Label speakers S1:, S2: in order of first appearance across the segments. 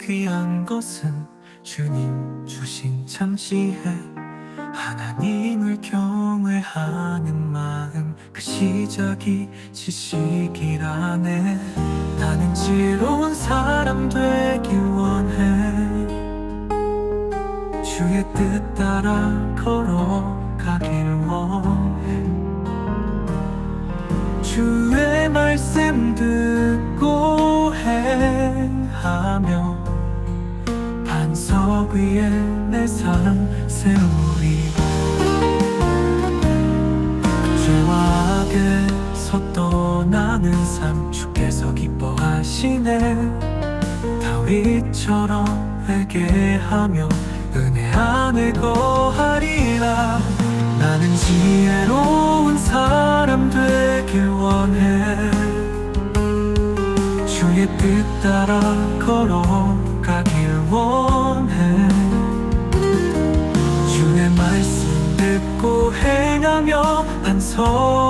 S1: 귀한 것은 주님 주신 참 지혜. 하나님을 경외하는 마음 그 시작이 지식이라네. 나는 지혜로운 사람 되길 원해. 주의 뜻 따라 걸어 위에 내삶 세우리 죄와 악에서 떠나는 삶 주께서 기뻐하시네. 다윗처럼 회개하며 은혜 안에 거하리라. 나는 지혜로운 사람 되길 원해. 주의 뜻 따라 걸어 가길 원해. 주의 말씀 듣고 행하며 반석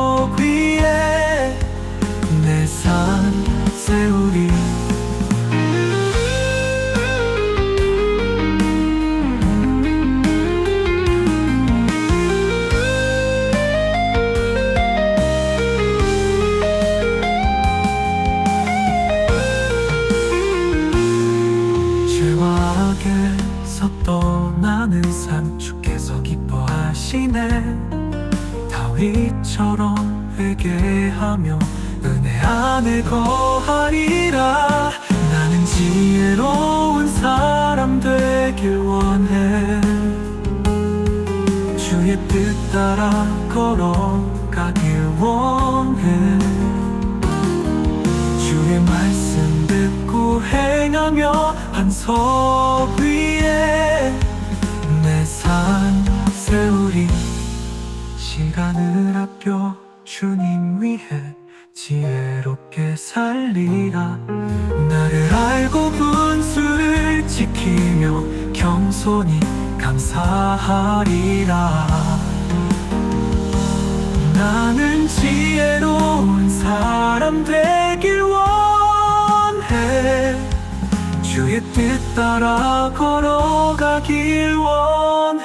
S1: 악에서 떠나는 삶 주께서 기뻐하시네. 다윗처럼 회개하며 은혜 안에 거하리라. 나는 지혜로운 사람 되길 원해. 주의 뜻 따라 걸어가길 원해. 주의 말씀 듣고 행하며 반석 지혜롭게 살리라. 나를 알고 분수를 지키며 겸손히 감사하리라. 나는 지혜로운 사람 되길 원해. 주의 뜻 따라 걸어가길 원해